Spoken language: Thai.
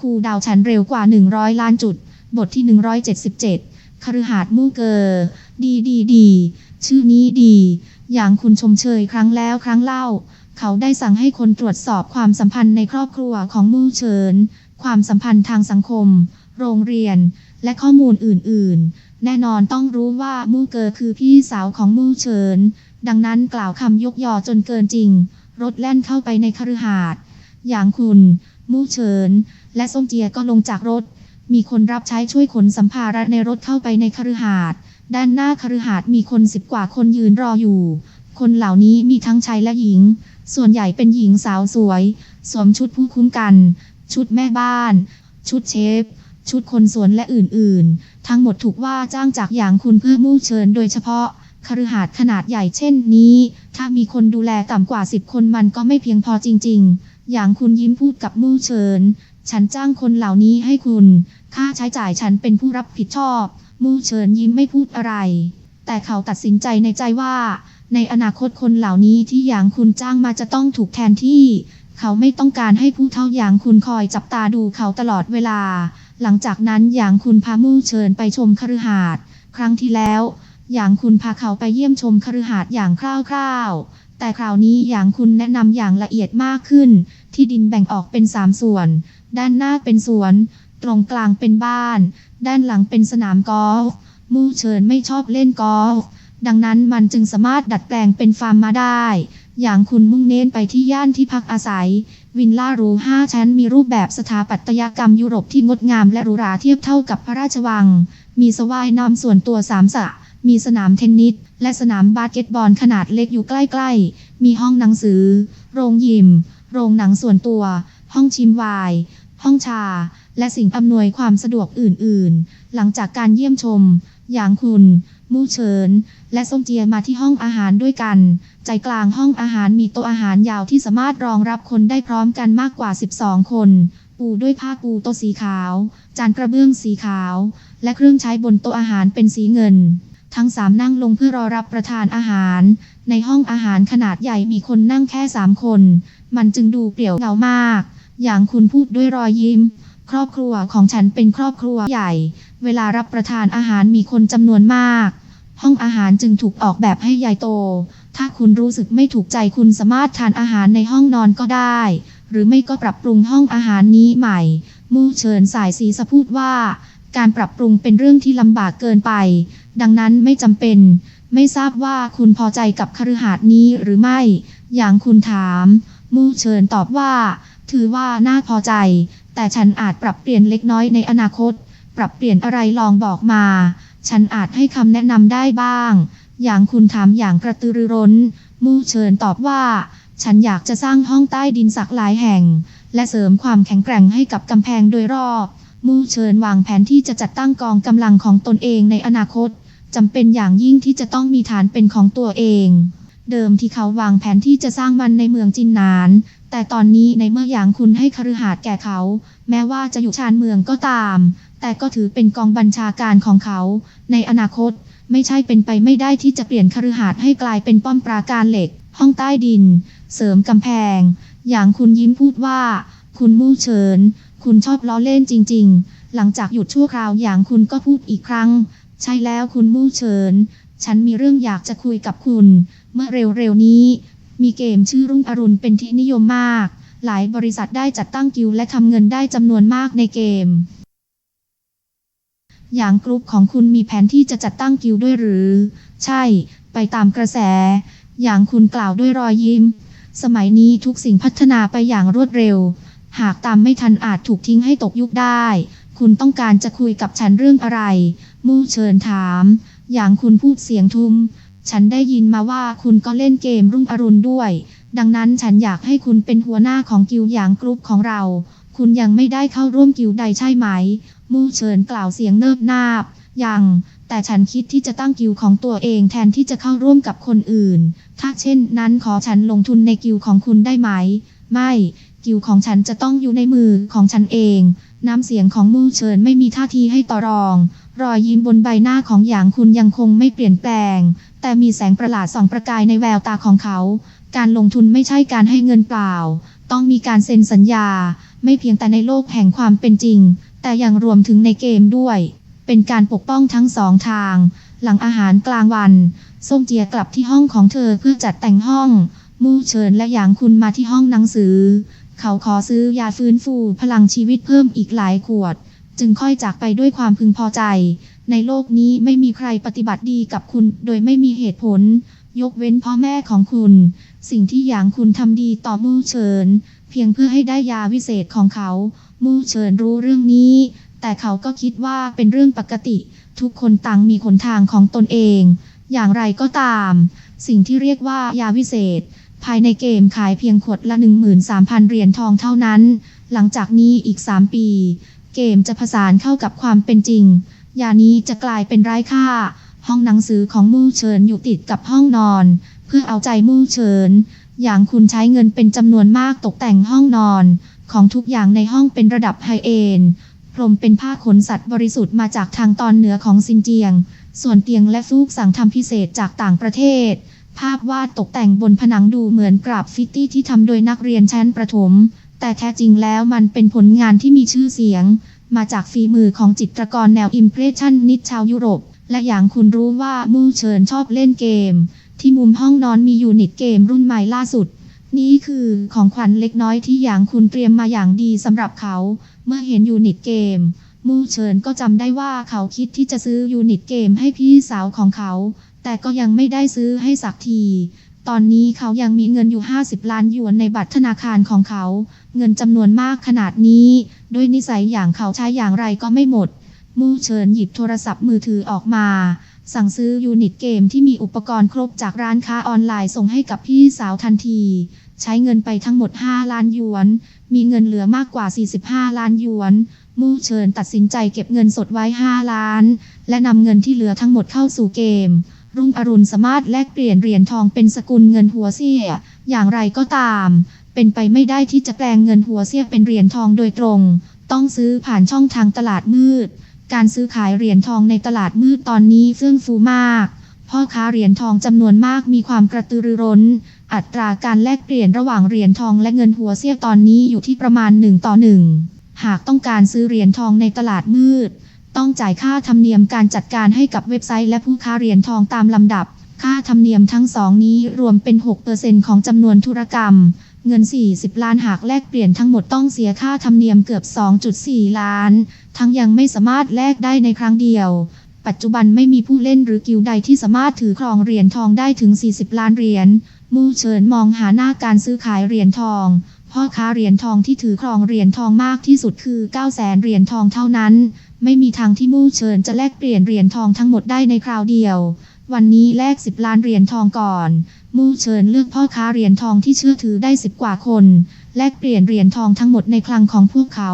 คูดาวฉันเร็วกว่า 100 ล้านจุด บทที่ 177คฤหาสน์มู่เกอร์ดีดีดีชื่อนี้ดี อย่างคุณชมเชยครั้งแล้วครั้งเล่า เขาได้สั่งให้คนตรวจสอบความสัมพันธ์ในครอบครัวของมู่เฉิน ความสัมพันธ์ทางสังคม โรงเรียน และข้อมูลอื่น ๆ แน่นอนต้องรู้ว่ามู่เกอร์คือพี่สาวของมู่เฉิน ดังนั้นกล่าวคำยกยอจนเกินจริง รถแล่นเข้าไปในคฤหาสน์อย่างคุณ มู่เฉิน และส้มเจียก็ลงจากรถ มีคนรับใช้ช่วยขนสัมภาระในรถเข้าไปในคฤหาสน์ด้านหน้าคฤหาสน์มีคนสิบกว่าคนยืนรออยู่ คนเหล่านี้มีทั้งชายและหญิง ส่วนใหญ่เป็นหญิงสาวสวย สวมชุดผู้คุ้มกัน ชุดแม่บ้าน ชุดเชฟ ชุดคนสวนและอื่นๆ ทั้งหมดถูกว่าจ้างจากอย่างคุณเพื่อมู่เชิญโดยเฉพาะคฤหาสน์ขนาดใหญ่เช่นนี้ ถ้ามีคนดูแลต่ำกว่าสิบคนมันก็ไม่เพียงพอจริง ๆ อย่างคุณยิ้มพูดกับมู่เชิญฉันจ้างคนเหล่านี้ให้คุณ ค่าใช้จ่ายฉันเป็นผู้รับผิดชอบ มู่เชิญยิ้มไม่พูดอะไร แต่เขาตัดสินใจในใจว่า ในอนาคตคนเหล่านี้ที่อย่างคุณจ้างมาจะต้องถูกแทนที่ เขาไม่ต้องการให้ผู้เท่าอย่างคุณคอยจับตาดูเขาตลอดเวลา หลังจากนั้นอย่างคุณพามู่เชิญไปชมคฤหาสน์ครั้งที่แล้ว อย่างคุณพาเขาไปเยี่ยมชมคฤหาสน์อย่างคร่าวๆแต่คราวนี้อย่างคุณแนะนำอย่างละเอียดมากขึ้น ที่ดินแบ่งออกเป็นสามส่วน ด้านหน้าเป็นสวน ตรงกลางเป็นบ้าน ด้านหลังเป็นสนามกอล์ฟมู่เชิญไม่ชอบเล่นกอล์ฟดังนั้นมันจึงสามารถดัดแปลงเป็นฟาร์มมาได้ อย่างคุณมุ่งเน้นไปที่ย่านที่พักอาศัย วินล่ารูห้าชั้นมีรูปแบบสถาปัตยกรรมยุโรปที่งดงามและหรูหราเทียบเท่ากับพระราชวัง มีสระว่ายน้ำส่วนตัวสามสระมีสนามเทนนิส และสนามบาสเกตบอลขนาดเล็กอยู่ใกล้ ๆ มีห้องหนังสือ โรงยิม โรงหนังส่วนตัว ห้องชิมวน์ห้องชา และสิ่งอำนวยความสะดวกอื่น ๆ หลังจากการเยี่ยมชม อย่างคุณมู่เฉิน และส้มเจียมาที่ห้องอาหารด้วยกัน ใจกลางห้องอาหารมีโต๊ะอาหารยาวที่สามารถรองรับคนได้พร้อมกันมากกว่า 12 คน ปูด้วยผ้าปูโต๊ะสีขาว จานกระเบื้องสีขาว และเครื่องใช้บนโต๊ะอาหารเป็นสีเงิน ทั้งสามนั่งลงเพื่อรอรับประทานอาหาร ในห้องอาหารขนาดใหญ่มีคนนั่งแค่สามคน มันจึงดูเปลี่ยวเหงามาก อย่างคุณพูดด้วยรอยยิ้ม ครอบครัวของฉันเป็นครอบครัวใหญ่ เวลารับประทานอาหารมีคนจำนวนมาก ห้องอาหารจึงถูกออกแบบให้ใหญ่โต ถ้าคุณรู้สึกไม่ถูกใจคุณสามารถทานอาหารในห้องนอนก็ได้ หรือไม่ก็ปรับปรุงห้องอาหารนี้ใหม่ มู่เชิญสายสีสะพูดว่าการปรับปรุงเป็นเรื่องที่ลำบากเกินไป ดังนั้นไม่จำเป็น ไม่ทราบว่าคุณพอใจกับคฤหาสน์นี้หรือไม่ อย่างคุณถาม มู่เชิญตอบว่า ถือว่าน่าพอใจ แต่ฉันอาจปรับเปลี่ยนเล็กน้อยในอนาคต ปรับเปลี่ยนอะไรลองบอกมา ฉันอาจให้คำแนะนำได้บ้าง อย่างคุณถามอย่างกระตือรือร้น มู่เชิญตอบว่า ฉันอยากจะสร้างห้องใต้ดินสักหลายแห่ง และเสริมความแข็งแกร่งให้กับกำแพงโดยรอบ มู่เชิญวางแผนที่จะจัดตั้งกองกำลังของตนเองในอนาคตจำเป็นอย่างยิ่งที่จะต้องมีฐานเป็นของตัวเอง เดิมที่เขาวางแผนที่จะสร้างมันในเมืองจินนาน แต่ตอนนี้ในเมื่ออย่างคุณให้คฤหาสน์แก่เขา แม้ว่าจะอยู่ชานเมืองก็ตาม แต่ก็ถือเป็นกองบัญชาการของเขา ในอนาคตไม่ใช่เป็นไปไม่ได้ที่จะเปลี่ยนคฤหาสน์ให้กลายเป็นป้อมปราการเหล็ก ห้องใต้ดิน เสริมกำแพง อย่างคุณยิ้มพูดว่า คุณมู่เฉิน คุณชอบล้อเล่นจริง ๆ หลังจากหยุดชั่วคราวอย่างคุณก็พูดอีกครั้ง ใช่แล้วคุณมู่เฉิน ฉันมีเรื่องอยากจะคุยกับคุณ เมื่อเร็วๆนี้ มีเกมชื่อรุ่งอรุณเป็นที่นิยมมาก หลายบริษัทได้จัดตั้งกิลด์และทำเงินได้จำนวนมากในเกม อย่างกรุ๊ปของคุณมีแผนที่จะจัดตั้งกิลด์ด้วยหรือ ใช่ ไปตามกระแส อย่างคุณกล่าวด้วยรอยยิ้ม สมัยนี้ทุกสิ่งพัฒนาไปอย่างรวดเร็ว หากตามไม่ทันอาจถูกทิ้งให้ตกยุคได้ คุณต้องการจะคุยกับฉันเรื่องอะไร มู่เชิญถาม อย่างคุณพูดเสียงทุ้ม ฉันได้ยินมาว่าคุณก็เล่นเกมรุ่งอรุณด้วย ดังนั้นฉันอยากให้คุณเป็นหัวหน้าของกิลด์อย่างกรุ๊ปของเรา คุณยังไม่ได้เข้าร่วมกิลใดใช่ไหม มู่เฉินกล่าวเสียงเนิบนาบ ยัง แต่ฉันคิดที่จะตั้งกิลของตัวเองแทนที่จะเข้าร่วมกับคนอื่น ถ้าเช่นนั้นขอฉันลงทุนในกิลของคุณได้ไหม ไม่ กิลของฉันจะต้องอยู่ในมือของฉันเอง น้ำเสียงของมู่เฉินไม่มีท่าทีให้ต่อรอง รอยยิ้มบนใบหน้าของหยางคุณยังคงไม่เปลี่ยนแปลง แต่มีแสงประหลาดส่องประกายในแววตาของเขา การลงทุนไม่ใช่การให้เงินเปล่า ต้องมีการเซ็นสัญญา ไม่เพียงแต่ในโลกแห่งความเป็นจริง แต่ยังรวมถึงในเกมด้วย เป็นการปกป้องทั้งสองทาง หลังอาหารกลางวันส้มเจียกลับที่ห้องของเธอเพื่อจัดแต่งห้อง มู่เฉินและหยางคุณมาที่ห้องหนังสือ เขาขอซื้อยาฟื้นฟูพลังชีวิตเพิ่มอีกหลายขวด จึงค่อยจากไปด้วยความพึงพอใจ ในโลกนี้ไม่มีใครปฏิบัติดีกับคุณ โดยไม่มีเหตุผล ยกเว้นพ่อแม่ของคุณ สิ่งที่หยางคุณทำดีต่อมู่เฉิน เพียงเพื่อให้ได้ยาวิเศษของเขา มู่เฉินรู้เรื่องนี้ แต่เขาก็คิดว่าเป็นเรื่องปกติ ทุกคนต่างมีขนทางของตนเอง อย่างไรก็ตาม สิ่งที่เรียกว่ายาวิเศษ ภายในเกมขายเพียงขวดละ 13,000 เหรียญทองเท่านั้น หลังจากนี้อีก 3 ปี เกมจะผสานเข้ากับความเป็นจริง ยานี้จะกลายเป็นไร้ค่า ห้องหนังสือของมู่เฉินอยู่ติดกับห้องนอน เพื่อเอาใจมู่เฉิน อย่างคุณใช้เงินเป็นจำนวนมากตกแต่งห้องนอน ของทุกอย่างในห้องเป็นระดับไฮเอนด์พรมเป็นผ้าขนสัตว์บริสุทธิ์มาจากทางตอนเหนือของซินเจียง ส่วนเตียงและฟูกสั่งทำพิเศษจากต่างประเทศ ภาพวาดตกแต่งบนผนังดูเหมือนกราฟฟิตี้ที่ทำโดยนักเรียนชั้นประถม แต่แท้จริงแล้วมันเป็นผลงานที่มีชื่อเสียง มาจากฝีมือของจิตรกรแนวอิมเพรสชันนิดชาวยุโรป และอย่างคุณรู้ว่ามู่เฉินชอบเล่นเกม ที่มุมห้องนอนมียูนิตเกมรุ่นใหม่ล่าสุด นี่คือของขวัญเล็กน้อยที่อย่างคุณเตรียมมาอย่างดีสำหรับเขา เมื่อเห็นยูนิตเกมมู่เฉินก็จำได้ว่าเขาคิดที่จะซื้อยูนิตเกมให้พี่สาวของเขา แต่ก็ยังไม่ได้ซื้อให้สักที ตอนนี้เขายังมีเงินอยู่ 50 ล้านหยวนในบัตรธนาคารของเขา เงินจำนวนมากขนาดนี้ ด้วยนิสัยอย่างเขาใช้อย่างไรก็ไม่หมด มู่เฉินหยิบโทรศัพท์มือถือออกมา สั่งซื้อยูนิตเกมที่มีอุปกรณ์ครบจากร้านค้าออนไลน์ส่งให้กับพี่สาวทันที ใช้เงินไปทั้งหมด 5 ล้านหยวน มีเงินเหลือมากกว่า 45 ล้านหยวน มู่เฉินตัดสินใจเก็บเงินสดไว้ 5 ล้าน และนำเงินที่เหลือทั้งหมดเข้าสู่เกมรุ่งอรุณสามารถแลกเปลี่ยนเหรียญทองเป็นสกุลเงินหัวเซี่ยอย่างไรก็ตาม เป็นไปไม่ได้ที่จะแปลงเงินหัวเซี่ยเป็นเหรียญทองโดยตรง ต้องซื้อผ่านช่องทางตลาดมืด การซื้อขายเหรียญทองในตลาดมืดตอนนี้เฟื่องฟูมาก พ่อค้าเหรียญทองจำนวนมากมีความกระตือรือร้น อัตราการแลกเปลี่ยนระหว่างเหรียญทองและเงินหัวเซี่ยตอนนี้อยู่ที่ประมาณ1ต่อ1หากต้องการซื้อเหรียญทองในตลาดมืด ต้องจ่ายค่าธรรมเนียมการจัดการให้กับเว็บไซต์และผู้ค้าเหรียญทองตามลำดับ ค่าธรรมเนียมทั้งสองนี้รวมเป็น6%ของจำนวนธุรกรรม เงิน 40 ล้านหากแลกเปลี่ยนทั้งหมดต้องเสียค่าธรรมเนียมเกือบ 2.4 ล้าน ทั้งยังไม่สามารถแลกได้ในครั้งเดียว ปัจจุบันไม่มีผู้เล่นหรือกิลด์ใดที่สามารถถือครองเหรียญทองได้ถึง 40 ล้านเหรียญ มู่เฉินมองหาหน้าการซื้อขายเหรียญทอง พ่อค้าเหรียญทองที่ถือครองเหรียญทองมากที่สุดคือ 9 0 0แสนเหรียญทองเท่านั้น ไม่มีทางที่มู่เฉินจะแลกเปลี่ยนเหรียญทองทั้งหมดได้ในคราวเดียว วันนี้แลก 10 ล้านเหรียญทองก่อน มู่เชิญเลือกพ่อค้าเหรียญทองที่เชื่อถือได้ 10 กว่าคน แลกเปลี่ยนเหรียญทองทั้งหมดในคลังของพวกเขา